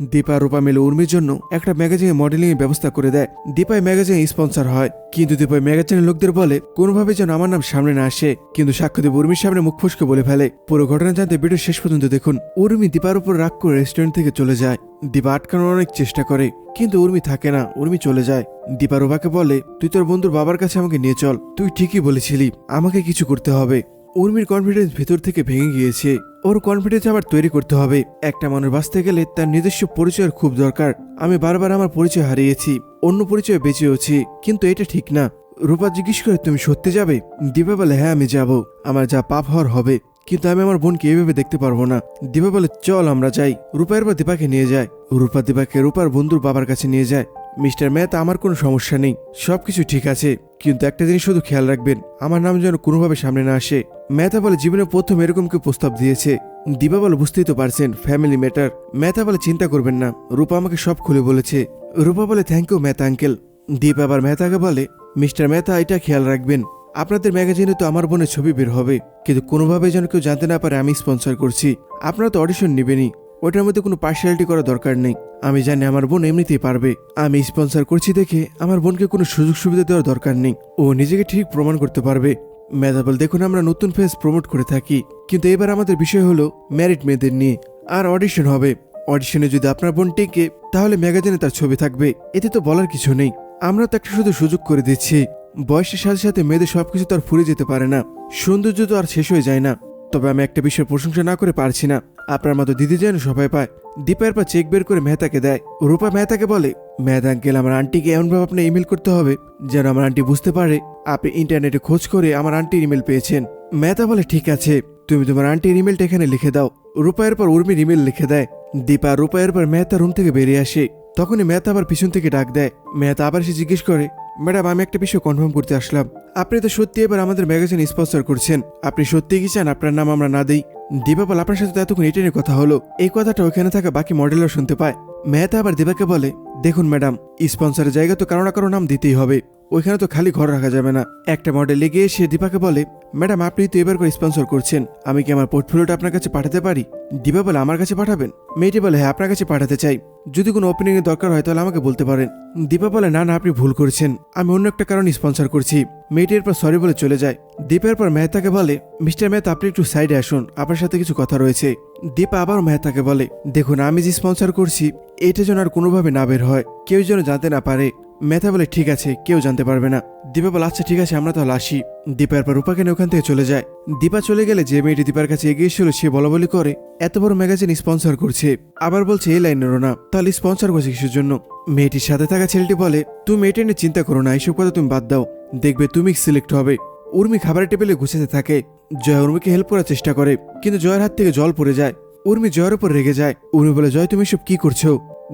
দীপা রূপা মিলে উর্মির জন্য একটা ম্যাগাজিনে মডেলিং এর ব্যবস্থা করে দেয়। দীপাই ম্যাগাজিনে স্পন্সর হয়। কিন্তু দীপাই ম্যাগাজিনের লোকদের বলে কোনোভাবে যেন আমার নাম সামনে না আসে। কিন্তু সাক্ষ্যদেব উর্মির সামনে মুখ ফুসকে বলে ফেলে। পুরো ঘটনা জানতে ভিডিও শেষ পর্যন্ত দেখুন। উর্মি দীপার উপর রাগ করে রেস্টুরেন্ট থেকে চলে যায়। দীপা আটকানোর অনেক চেষ্টা করে, কিন্তু উর্মি থাকে না। উর্মি চলে যায়। দীপা রূপাকে বলে, তুই তোর বন্ধুর বাবার কাছে আমাকে নিয়ে চল। তুই ঠিকই বলেছিলি, আমাকে কিছু করতে হবে। উর্মির কনফিডেন্স ভেতর থেকে ভেঙে গিয়েছে। ওর কনফিডেন্স আবার তৈরি করতে হবে। একটা মানুষ বাঁচতে গেলে তার নিজস্ব পরিচয়ের খুব দরকার। আমি বারবার আমার পরিচয় হারিয়েছি, অন্য পরিচয়ে বেঁচেওছি কিন্তু এটা ঠিক না। রূপা জিজ্ঞেস করে, তুমি সত্যি যাবে? দীপা বলে হ্যাঁ আমি যাব। আমার যা পাপ হওয়ার হবে, কিন্তু আমি আমার বোনকে এভাবে দেখতে পারব না। দীপা বলে, চল, আমরা যাই। রূপা এরপর দীপাকে নিয়ে যায়। রূপা দীপাকে রূপার বন্ধুর বাবার কাছে নিয়ে যায়। মিস্টার ম্যাথ আমার কোনো সমস্যা নেই। সবকিছু ঠিক আছে, কিন্তু একটা জিনিস শুধু খেয়াল রাখবেন, আমার নাম যেন কোনোভাবে সামনে না আসে। মেহতা বলে জীবনে প্রথম এরকম কেউ প্রস্তাব দিয়েছে। দিবা বলে বুঝতেই তো পারছেন ফ্যামিলি ম্যাটার মেহতা বলে চিন্তা করবেন না, রূপা আমাকে সব খুলে বলেছে। রূপা বলে thank you Mehta uncle Deep আবার মেহতাকে বলে, মিস্টার মেহতা, এটা খেয়াল রাখবেন। আপনাদের ম্যাগাজিনে তো আমার বোনের ছবি বের হবে, কিন্তু কোনোভাবে যেন কেউ জানতে না পারে আমি স্পন্সর করছি। আপনারা তো অডিশন নেবেনই। ওটার মধ্যে কোনো পার্সিয়ালিটি করা দরকার নেই। আমি জানি আমার বোন এমনিতেই পারবে। আমি স্পন্সর করছি দেখে আমার বোনকে কোনো সুযোগ সুবিধা দেওয়ার দরকার নেই। ও নিজেকে ঠিক প্রমাণ করতে পারবে। মেধাবল, দেখুন আমরা নতুন ফেস প্রমোট করে থাকি। কিন্তু এবার আমাদের বিষয় হলো ম্যারিড মেয়েদের নিয়ে, আর অডিশন হবে। অডিশনে যদি আপনার বোন টিকে, তাহলে ম্যাগাজিনে তার ছবি থাকবে। এতে তো বলার কিছু নেই। আমরা তো একটা শুধু সুযোগ করে দিচ্ছি। বয়সের সাথে সাথে মেয়েদের সবকিছু তো আর ফুরে যেতে পারে না। সৌন্দর্য তো আর শেষ হয়ে যায় না। তবে আমি একটা বিষয়ের প্রশংসা না করে পারছি না। আপনার মতো দিদি যেন সবাই পায়। দীপার পর চেক বের করে মেহতাকে দেয়। রূপা মেহতাকে বলে, মেহতা আঙ্কেল, আমার আন্টিকে এমনভাবে আপনি ইমেল করতে হবে যেন আমার আন্টি বুঝতে পারে। আপনি ইন্টারনেটে খোঁজ করে আমার আন্টির ইমেল পেয়েছেন। মেহতা বলে, ঠিক আছে, তুমি তোমার আন্টির ইমেলটা এখানে লিখে দাও। রূপায়ের পর উর্মির ইমেল লিখে দেয়। দীপা রূপায়ের পর মেহতা রুম থেকে বেরিয়ে আসে। তখনই মেহতা আবার পিছন থেকে ডাক দেয়। মেহতা আবার এসে জিজ্ঞেস করে ম্যাডাম, আমি একটা বিষয় কনফার্ম করতে আসলাম। আপনি তো সত্যি এবার আমাদের ম্যাগাজিন স্পন্সর করছেন। আপনি সত্যি কি চান? আপনার নাম আমরা না দিই। দীপাপাল আপনার সাথে এতক্ষণ এটা নিয়ে কথা হলো। এই কথাটা ওখানে থাকা বাকি মডেলও শুনতে পায়। মেহতা আবার দেবাকে বলে, দেখুন ম্যাডাম স্পন্সরের জায়গা তো কারও না কারও নাম দিতেই হবে। ওইখানে তো খালি ঘর রাখা যাবে না। একটা মডেল লেগে এসে দীপাকে বলে, ম্যাডাম, আপনি তো এবার করে স্পন্সর করছেন। আমি কি আমার পোর্টফোলিওটা আপনার কাছে পাঠাতে পারি? দীপা বলে, আমার কাছে পাঠাবেন? মেয়েটি বলে হ্যাঁ আপনার কাছে পাঠাতে চাই। যদি কোনো ওপেনিং এর দরকার হয়, তাহলে আমাকে বলতে পারেন। দীপা বলে, না না, আপনি ভুল করেছেন। আমি অন্য একটা কারণে স্পন্সর করছি। মেয়েটির পর সরি বলে চলে যায়। দীপের পর মেহতাকে বলে, মিস্টার মেহতা, আপনি একটু সাইডে আসুন। আপনার সাথে কিছু কথা রয়েছে। দীপা আবার মেহতাকে বলে, দেখুন, আমি যে স্পন্সর করছি, এটা যেন আর কোনোভাবে না বের হয়। কেউ যেন জানতে না পারে। মেথা বলে, ঠিক আছে, কেউ জানতে পারবে না। দীপা বলে আচ্ছা ঠিক আছে, আমরা তাহলে আসি। দীপার পর রূপাকে নিয়ে ওখান থেকে চলে যায়। দীপা চলে গেলে যে মেয়েটি দীপার কাছে এগিয়ে ছিল সে বলা বলি করে, এত বড় ম্যাগাজিন স্পন্সর করছে। আবার বলছে, এই লাইনেরও না, তাহলে স্পন্সর করছে কিসের জন্য? মেয়েটির সাথে থাকা ছেলেটি বলে, তুমি এটা নিয়ে চিন্তা করো না, এইসব কথা তুমি বাদ দাও। দেখবে তুমি সিলেক্ট হবে। উর্মি খাবারের টেবিলে গুছাতে থাকে। জয় উর্মিকে হেল্প করার চেষ্টা করে, কিন্তু জয়ের হাত থেকে জল পড়ে যায়। উর্মি জয়ের উপর রেগে যায়। উর্মি বলে, জয়, তুমি সব কি করছ?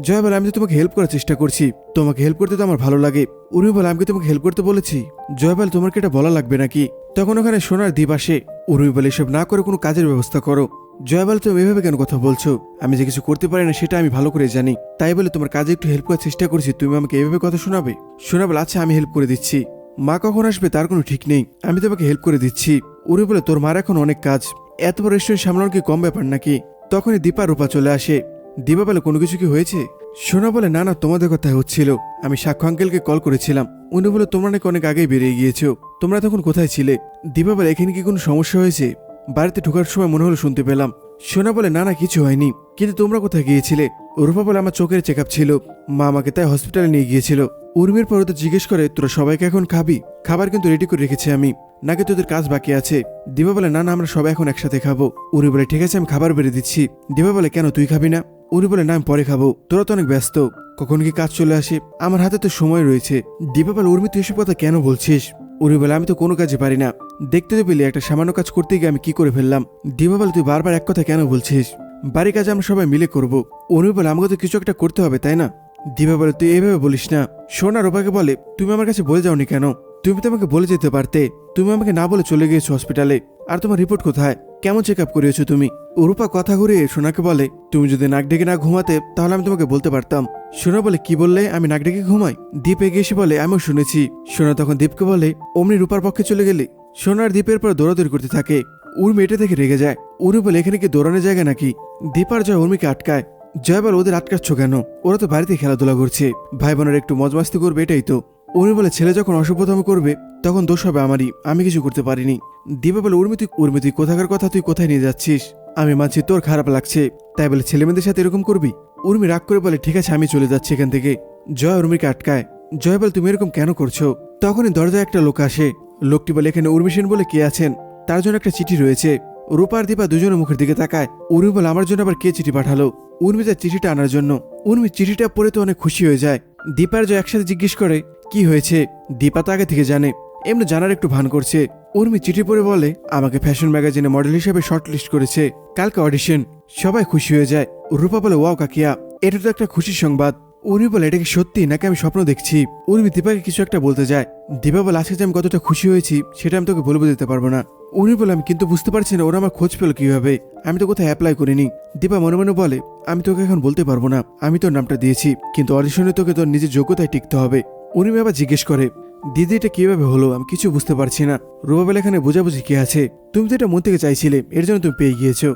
জয় বলে, আমি তো তোমাকে হেল্প করার চেষ্টা করছি। তোমাকে হেল্প করতে তো আমার ভালো লাগে। উর্মি বলে, আমি তোমাকে হেল্প করতে বলেছি? জয় বলে, তোমার এটা বলা লাগবে নাকি? তখন ওখানে সোনার দ্বীপ আসে। উর্মি বলে, এসব না করে কোনো কাজের ব্যবস্থা করো। জয় বলে, তুমি এভাবে কেন কথা বলছো? আমি যে কিছু করতে পারি না, সেটা আমি ভালো করে জানি। তাই বলে, তোমার কাজে একটু হেল্প করার চেষ্টা করছি। তুমি আমাকে এভাবে কথা শোনাবে? শোনা বলে আচ্ছা আমি হেল্প করে দিচ্ছি। মা কখন আসবে তার কোনো ঠিক নেই। আমি তোমাকে হেল্প করে দিচ্ছি। উর্মি বলে, তোর মার এখন অনেক কাজ। এত বড় রেস্টুরেন্ট সামলানো কি কম ব্যাপার নাকি? তখনই দীপা রূপা চলে আসে। দীপা বলে কোনো কিছু কি হয়েছে? সোনা বলে, না না, তোমাদের কথা হচ্ছিল। আমি সাক্ষ্য আঙ্কেলকে কল করেছিলাম। উনি বলে, তোমরা নাকি অনেক আগেই বেরিয়ে গিয়েছো। তোমরা তখন কোথায় ছিলে? দীপা বলে, এখানে কি কোনো সমস্যা হয়েছে? বাড়িতে ঢোকার সময় মনে হলো শুনতে পেলাম। সোনা বলে, না না, কিছু হয়নি। কিন্তু তোমরা কোথায় গিয়েছিলে? রূপা বলে, আমার চোখের চেক ছিল। মা আমাকে তাই হসপিটালে নিয়ে গিয়েছিল। উর্মির পর ওদের জিজ্ঞেস করে, তোরা সবাইকে এখন খাবি? খাবার কিন্তু রেডি করে রেখেছি আমি। নাকি তোদের কাজ বাকি আছে? দিবা বলে, না না, আমরা সবাই এখন একসাথে খাব। উর্মি বলে, ঠিক আছে, আমি খাবার বেড়ে দিচ্ছি। দিবা বলে, কেন, তুই খাবি না? উনি বলে না আমি পরে খাব। তোরা তো অনেক ব্যস্ত। কখন কি কাজ চলে আসে? আমার হাতে তো সময় রয়েছে। দিবা বলে উর্মি, তুই এসব কথা কেন বলছিস? উনি বলে, আমি তো কোনো কাজে পারি না। দেখতে তো পেলি, একটা সামান্য কাজ করতে গিয়ে আমি কি করে ফেললাম? দিবা বলে তুই বারবার এক কথা কেন বলছিস? বাড়ির কাজ আমরা সবাই মিলে করব। উনি বলে, আমাকে তো কিছু একটা করতে হবে, তাই না? দিবা বলে, তুই এইভাবে বলিস না। সোনা রোপাকে বলে, তুমি আমার কাছে বলে যাওনি কেন? তুমি তো আমাকে বলে যেতে পারতে। তুমি আমাকে না বলে চলে গিয়েছো হসপিটালে আর তোমার রিপোর্ট কোথায়? কেমন চেক আপ করিয়েছো তুমি? রূপা কথা ঘুরিয়ে সোনাকে বলে, তুমি যদি নাক ডেকে না ঘুমাতে, তাহলে আমি তোমাকে বলতে পারতাম। সোনা বলে, কি বললে? আমি নাক ডেকে ঘুমাই? দীপ এগিয়ে এসে বলে, আমিও শুনেছি। সোনা তখন দীপকে বলে, অমনি রূপার পক্ষে চলে গেলে? সোনার দ্বীপের পর দৌড়াদৌড়ি করতে থাকে। উর্মি এটা দেখে রেগে যায়। উর্মি বলে, এখানে কি দৌড়ানোর জায়গা নাকি? দীপার জয় উর্মিকে আটকায়। জয়বাল ওদের আটকাচ্ছ কেন? ওরা তো বাড়িতে খেলাধুলা করছে। ভাই বোনের একটু মজমাস্তি করবে, এটাই তো। উর্মি বলে, ছেলে যখন অসভ্যতম করবে, তখন দোষ হবে আমারই। আমি কিছু করতে পারিনি। দিবা বলে, উর্মি, তুই উর্মি, তুই কোথাকার কথা তুই কোথায় নিয়ে যাচ্ছিস? আমি মানছি তোর খারাপ লাগছে। তাই বলে, ছেলেমেয়েদের সাথে এরকম করবি? উর্মি রাগ করে বলে, ঠিক আছে, আমি চলে যাচ্ছি এখান থেকে। জয় উর্মিকে আটকায়। জয় বলে, তুমি এরকম কেন করছ? তখনই দরজায় একটা লোক আসে। লোকটি বলে, এখানে উর্মি সেন বলে কে আছেন? তার জন্য একটা চিঠি রয়েছে। রূপার দীপা দুজনের মুখের দিকে তাকায়। উর্মি বলে, আমার জন্য আবার কে চিঠি পাঠালো? উর্মি তার চিঠিটা আনার জন্য। উর্মি চিঠিটা পড়ে তো অনেক খুশি হয়ে যায়। দীপার জয় একসাথে জিজ্ঞেস করে কি হয়েছে? দীপা তো আগে থেকে জানে। এমনি জানার একটু ভান করছে। উর্মি চিঠি পড়ে বলে, আমাকে ফ্যাশন ম্যাগাজিনে মডেল হিসেবে শর্ট লিস্ট করেছে। কালকে অডিশন। সবাই খুশি হয়ে যায়। রূপা বলে, ওয়াও কাকিয়া, এটা তো একটা খুশির সংবাদ। উর্মি বলে, এটা কি সত্যি? নাকি আমি স্বপ্ন দেখছি? উর্মি দীপাকে কিছু একটা বলতে যায়। দীপা বলে, আজকে যে আমি কতটা খুশি হয়েছি, সেটা আমি তোকে বলব দিতে পারব না। উর্মি বলে, আমি কিন্তু বুঝতে পারছি না, ওরা আমার খোঁজ পেল কীভাবে? আমি তো কোথায় অ্যাপ্লাই করিনি। দীপা মনে মনে বলে, আমি তোকে এখন বলতে পারব না। আমি তোর নামটা দিয়েছি, কিন্তু অডিশনে তোকে তোর নিজের যোগ্যতায় টিকতে হবে। উর্মি আবার জিজ্ঞেস করে, দিদি, এটা কীভাবে হলো? আমি কিছু বুঝতে পারছি না। রুবাবেল এখানে বোঝাবুঝি কে আছে? তুমি তো এটা মন থেকে চাইছিলে, এর জন্য তুমি পেয়ে গিয়েছো।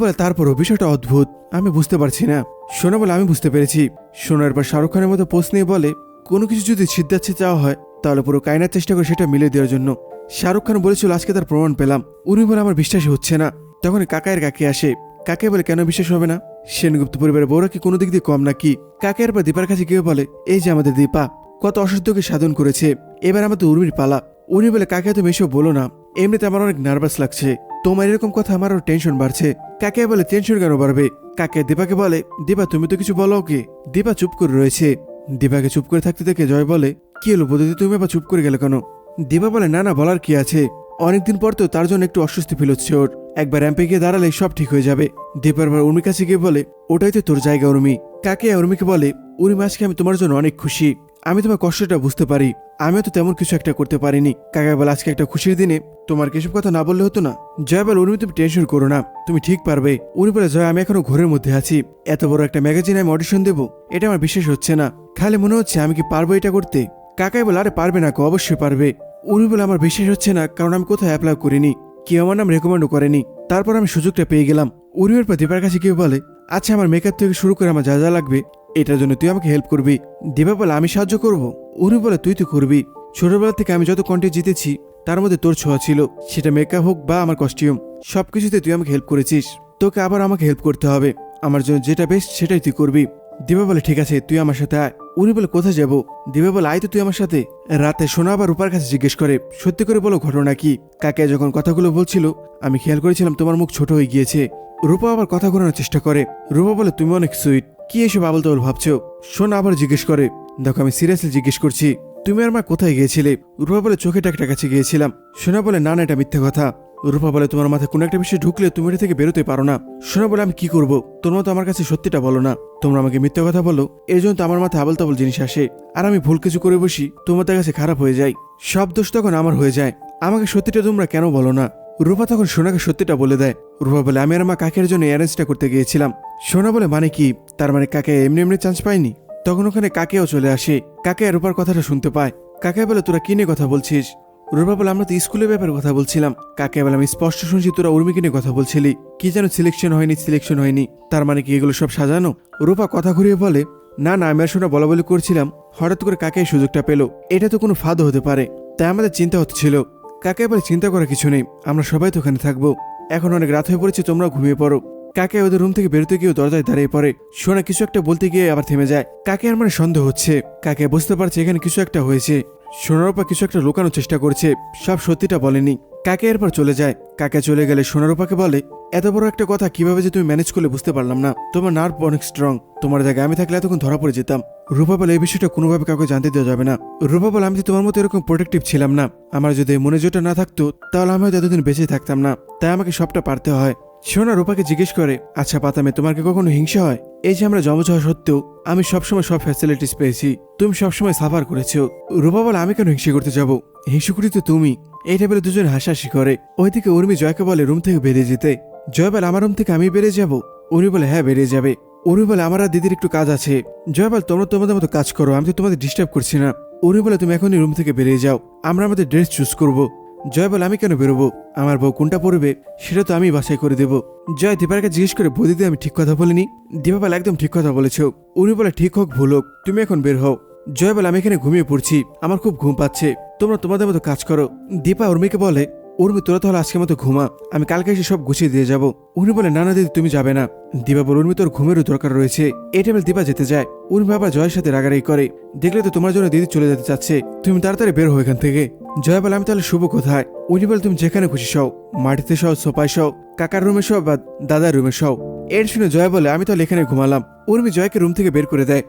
বলে, তারপরও বিষয়টা অদ্ভুত, আমি বুঝতে পারছি না। সোনা বলে, আমি বুঝতে পেরেছি। সোনার পর শাহরুখ খানের মতো পোস্ট নিয়ে বলে, কোনো কিছু যদি সিদ্ধার্থে চাওয়া হয়, তাহলে পুরো কায়নার চেষ্টা করে সেটা মিলে দেওয়ার জন্য। শাহরুখ খান বলেছিল, আজকে তার প্রমাণ পেলাম। উনি বলে, আমার বিশ্বাসই হচ্ছে না। তখন কাকায়ের কাকে আসে। কাকে বলে, কেন বিশ্বাস হবে না? সেনগুপ্ত পরিবারের বউরা কি কোনো দিক দিয়ে কম নাকি? কাকের পর দীপার কাছে কেউ বলে, এই যে আমাদের দীপা। কত অসাধ্যকে সাধন করেছে। এবার আমাদের উর্মির পালা। উনি বলে, কাকে তুমি এসব বলো না? এমনিতে আমার অনেক নার্ভাস লাগছে। তোমার এরকম কথা আমার আরও টেনশন বাড়ছে। কাকে বলে টেনশন কেন বাড়বে? কাকে দীপাকে বলে, দীপা, তুমি তো কিছু বলো ওকে। দীপা চুপ করে রয়েছে। দীপাকে চুপ করে থাকতে দেখে জয় বলে, কি হলো বোধহয় তুমি আবার চুপ করে গেলে কেন? দীপা বলে, না না, বলার কি আছে? অনেকদিন পর তো তার জন্য একটু অস্বস্তি ফিল হচ্ছে ওর। একবার র্যাম্পে গিয়ে দাঁড়ালে সব ঠিক হয়ে যাবে। দীপার বার উর্মির কাছে গিয়ে বলে, ওটাই তো তোর জায়গা, উর্মি। কাকে উর্মিকে বলে, উর্মি, আজকে আমি তোমার জন্য অনেক খুশি। আমি তোমার কষ্টটা বুঝতে পারি। আমিও তো তেমন কিছু একটা করতে পারিনি। কাকা বলে, আজকে একটা খুশির দিনে তোমার কিছু কথা না বললে হতো না? জয় বলে, উর্মি, তুমি টেনশন করো না। তুমি ঠিক পারবে। উনি বলে, জয়, আমি এখনও ঘরের মধ্যে আছি। এত বড় একটা ম্যাগাজিনে আমি অডিশন দেবো। এটা আমার বিশ্বাস হচ্ছে না। খালি মনে হচ্ছে আমি কি পারব এটা করতে? কাকাই বলে, আরে পারবে না কো, অবশ্যই পারবে। উনি বলে, আমার বিশ্বাস হচ্ছে না, কারণ আমি কোথাও অ্যাপ্লাই করিনি। কেউ আমার নাম রেকমেন্ডও করেনি। তারপর আমি সুযোগটা পেয়ে গেলাম। উর্মির পর দীপার কাছে কেউ বলে আচ্ছা আমার মেকআপ থেকে শুরু করে আমার যা যা লাগবে এটার জন্য তুই আমাকে হেল্প করবি। দীপা বলে আমি সাহায্য করব। উনি বলে তুই তো করবি। ছোটবেলা থেকে আমি যত কন্টেন্ট জিতেছি, তার মধ্যে তোর ছোঁয়া ছিল। সেটা মেকআপ হোক বা আমার কস্টিউম সব সবকিছুতে তুই আমাকে হেল্প করেছিস। তোকে আবার আমাকে হেল্প করতে হবে। আমার জন্য যেটা বেস্ট সেটাই তুই করবি। দিবা বলে, ঠিক আছে, তুই আমার সাথে আয়। উনি বলে, কোথায় যাব? দিবা বলে, আয় তো তুই আমার সাথে। রাতে সোনা আবার রূপার কাছে জিজ্ঞেস করে, সত্যি করে বলো ঘটনা কি? কাকে যখন কথাগুলো বলছিল, আমি খেয়াল করেছিলাম তোমার মুখ ছোট হয়ে গিয়েছে। রূপা আবার কথা ঘোরানোর চেষ্টা করে। রূপা বলে, তুমি অনেক সুইট কি এসব আবল তাবল ভাবছ? সোনা আবার জিজ্ঞেস করে। দেখো, আমি সিরিয়াসলি জিজ্ঞেস করছি, তুমি আর মা কোথায় গিয়েছিলে? রূপা বলে চোখে টাকটা কাছে গিয়েছিলাম। সোনা বলে, না না, এটা মিথ্যে কথা। রূপা বলে, তোমার মাথায় কোনো একটা বিষয় ঢুকলে তুমি এটা থেকে বেরোতে পারো না। সোনা বলে, আমি কি করব? তোমার তো আমার কাছে সত্যিটা বলো না। তোমরা আমাকে মিথ্যে কথা বলো, এই জন্য তো আমার মাথায় আবল তাবল জিনিস আসে। আর আমি ভুল কিছু করে বসি, তোমাদের কাছে খারাপ হয়ে যায়। সব দোষ তখন আমার হয়ে যায়। আমাকে সত্যিটা তোমরা কেন বলো না? রূপা তখন সোনাকে সত্যিটা বলে দেয়। রূপা বলে, আমি আর মা কাকের জন্য অ্যারেঞ্জটা করতে গিয়েছিলাম। সোনা বলে মানে কি? তার মানে কাকে এমনি এমনি চান্স পায়নি তখন ওখানে কাকেও চলে আসে। কাকে রূপার কথাটা শুনতে পায়। কাকে বলে, তোরা কি নিয়ে কথা বলছিস? রূপা বলে, আমরা তো স্কুলের ব্যাপারে কথা বলছিলাম। কাকে বলে, আমি স্পষ্ট শুনছি, তোরা উর্মিকে নিয়ে কথা বলছিলি। কি যেন সিলেকশন হয়নি সিলেকশন হয়নি। তার মানে কি এগুলো সব সাজানো? রূপা কথা ঘুরিয়ে বলে, না না, আমি আর শোনা বলা বলি করছিলাম। হঠাৎ করে কাকে সুযোগটা পেল? এটা তো কোনো ফাঁদও হতে পারে। তাই আমাদের চিন্তা হচ্ছিল। কাকে বলে চিন্তা করার কিছু নেই? আমরা সবাই তো ওখানে থাকব। এখন অনেক রাত হয়ে পড়েছে তোমরা ঘুমিয়ে পড়ো। কাকে ওদের রুম থেকে বেরোতে গিয়েও দরজায় দাঁড়িয়ে পড়ে। সোনা কিছু একটা বলতে গিয়ে আবার থেমে যায়। কাকে আর মানে সন্দেহ হচ্ছে? কাকে বুঝতে পারছে এখানে কিছু একটা হয়েছে? সোনারূপা কিছু একটা লুকানোর চেষ্টা করছে। সব সত্যিটা বলেনি। কাকে এরপর চলে যায়? কাকে চলে গেলে সোনারূপাকে বলে? এত বড় একটা কথা কীভাবে যে তুমি ম্যানেজ করলে বুঝতে পারলাম না। তোমার নার্ভ অনেক স্ট্রং তোমার জায়গায় আমি থাকলে এতক্ষণ ধরা পড়ে যেতাম। রূপা বলে, এই বিষয়টা কোনোভাবে কাউকে জানতে দেওয়া যাবে না। রূপা বলে, আমি তো তোমার মতো এরকম প্রোটেক্টিভ ছিলাম না। আমার যদি মনে জোটা না থাকতো, তাহলে আমি হয়তো এতদিন বেঁচে থাকতাম না। তাই আমাকে সবটা পারতে হয়। সোনা রূপাকে জিজ্ঞেস করে আচ্ছা পাতামে, তোমার কি কখনো হিংসা হয়? এই যে আমরা জমজ হওয়া সত্ত্বেও, আমি সবসময় সব ফ্যাসিলিটিস পেয়েছি। তুমি সবসময় সাফার করেছ। রূপা বলে, আমি কেন হিংসা করতে যাব? হিংসা করি তো তুমি। এইটা বলে দুজন হাসাহাসি করে। ওইদিকে উর্মি জয়কে বলে, রুম থেকে বেরিয়ে যেতে। জয় বলে, আমার রুম থেকে আমি বেরিয়ে যাব? উর্মি বলে হ্যাঁ বেরিয়ে যাবে। উর্মি বলে, আমার দিদির একটু কাজ আছে। জয় বলে, তোমরা তোমাদের মতো কাজ করো, আমি তো তোমাদের ডিস্টার্ব করছি না। উর্মি বলে, তুমি এখনই রুম থেকে বেরিয়ে যাও। আমরা আমাদের ড্রেস চুজ করব। জয় বলে, আমি কেন বেরোবো? আমার বউ কোনটা পড়বে সেটা তো আমি বাছাই করে দেব। জয় দীপাকে জিজ্ঞেস করে বৌদিদি আমি ঠিক কথা বলিনি? দীপা বলে, একদম ঠিক কথা বলেছ। উনি বলে, ঠিক হোক, ভুল হোক, তুমি এখন বের হও। জয় বলে আমি এখানে ঘুমিয়ে পড়ছি। আমার খুব ঘুম পাচ্ছে। তোমরা তোমাদের মতো কাজ করো। দীপা উর্মিকে বলে, উর্মি, তোরা তাহলে আজকের মতো ঘুমা। আমি কালকে এসে সব গুছিয়ে দিয়ে যাব। উনি বলে, না না দিদি, তুমি যাবে না। দীপা বলে, উর্মি, তোর ঘুমেরও দরকার রয়েছে। এই টাইমে দীপা যেতে যায়। উর্মি আবার জয়ের সাথে রাগারাগি করে, দেখলে তো তোমার জন্য দিদি চলে যেতে চাচ্ছে। তুমি তাড়াতাড়ি বের হো এখান থেকে। জয় বলে, আমি তাহলে শুভ কোথায়? উনি বলে, তুমি যেখানে খুশি সও। মাটিতে সও, সোফায় সও, কাকার রুমে সও বা দাদার রুমে সও। এর শুনে জয় বলে, আমি তাহলে এখানে ঘুমালাম। উর্মি জয়কে রুম থেকে বের করে দেয়।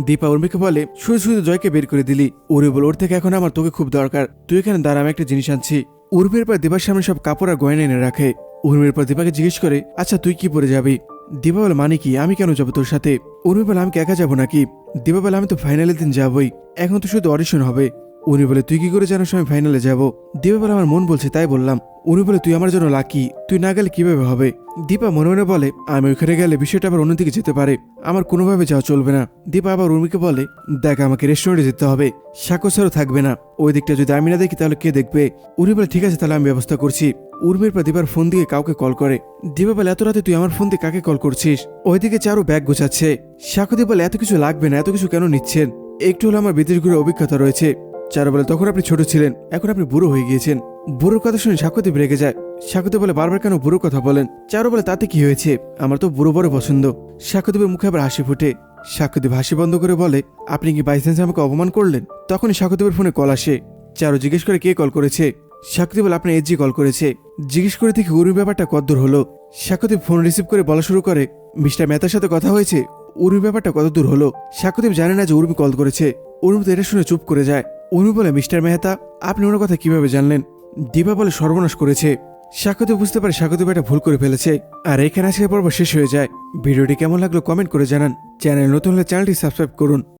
দীপা উর্মিকে বলে শুধু শুধু জয়কে বের করে দিলি। উর্মি বলে, ওর থেকে এখন আমার তোকে খুব দরকার। তুই এখানে দাঁড়া, আমি একটা জিনিস আনছি। উর্মির পর দীপার সামনে সব কাপড় আর গয়না এনে রাখে। উর্মির পর দীপাকে জিজ্ঞেস করে আচ্ছা তুই কি পরে যাবি? দীপা বলে মানে কি? আমি কেন যাব তোর সাথে? উর্মি বলে, আমি একা যাব নাকি? দীপা বলে, আমি তো ফাইনালের দিন যাবই। এখন তো শুধু অডিশন হবে। উনি বলে, তুই কি করে জানোস আমি ফাইনালে যাব? দীপা বলে, আমার মন বলছে, তাই বললাম। উনি বলে, তুই আমার জন্য লাকি তুই না গেলে কীভাবে হবে? দীপা মনে মনে বলে, আমি ওইখানে গেলে বিষয়টা আবার অন্যদিকে যেতে পারে। আমার কোনোভাবে যাওয়া চলবে না। দীপা আবার উর্মিকে বলে, দেখ, আমাকে রেস্টুরেন্টে যেতে হবে। সাকো স্যারও থাকবে না। ওই দিকটা যদি আমি না দেখি, তাহলে কে দেখবে? উর্মি বলে, ঠিক আছে, তাহলে আমি ব্যবস্থা করছি। উর্মির পর দীপার ফোন দিয়ে কাউকে কল করে। দীপা বলে, এত রাতে তুই আমার ফোন দিয়ে কাকে কল করছিস? ওইদিকে চারু ব্যাগ গোছাচ্ছে। সাকুদি বলে, এত কিছু লাগবে না, এত কিছু কেন নিচ্ছেন? একটু হলে আমার বিদেশ ঘুরে অভিজ্ঞতা রয়েছে। চারু বলে, তখন আপনি ছোট ছিলেন, এখন আপনি বুড়ো হয়ে গিয়েছেন। বুড়োর কথা শুনে সাকুদীপ রেগে যায়। সাকুদীপ বলে বারবার কেন বুড়ো কথা বলেন? চারু বলে, তাতে কি হয়েছে? আমার তো বুড়ো বড় পছন্দ। সাকুদীপের মুখে আবার হাসি ফুটে। সাকুদীপ হাসি বন্ধ করে বলে, আপনি কি বাইসেন্স আমাকে অপমান করলেন? তখনই সাকুদীপের ফোনে কল আসে। চারু জিজ্ঞেস করে, কে কল করেছে? সাকুদীপ বলে আপনার এজি কল করেছে। জিজ্ঞেস করে দেখি উর্মি ব্যাপারটা কদ্দূর হলো। সাকুদীপ ফোন রিসিভ করে বলা শুরু করে, মিস্টার মেহতার সাথে কথা হয়েছে? উর্মি ব্যাপারটা কত দূর হলো? সাকুদীপ জানে না যে উর্মি কল করেছে। উর্মি তো এটা শুনে চুপ করে যায়। উর্মি বলে, মিস্টার মেহতা, আপনি ওনার কথা কীভাবে জানলেন? দীপা বলে, সর্বনাশ করেছে। সাকুদীপ বুঝতে পারে স্বাগত একটা ভুল করে ফেলেছে। আর এখানে আজকের পর্ব শেষ হয়ে যায়। ভিডিওটি কেমন লাগল কমেন্ট করে জানান। চ্যানেল নতুন হলে চ্যানেলটি সাবস্ক্রাইব করুন।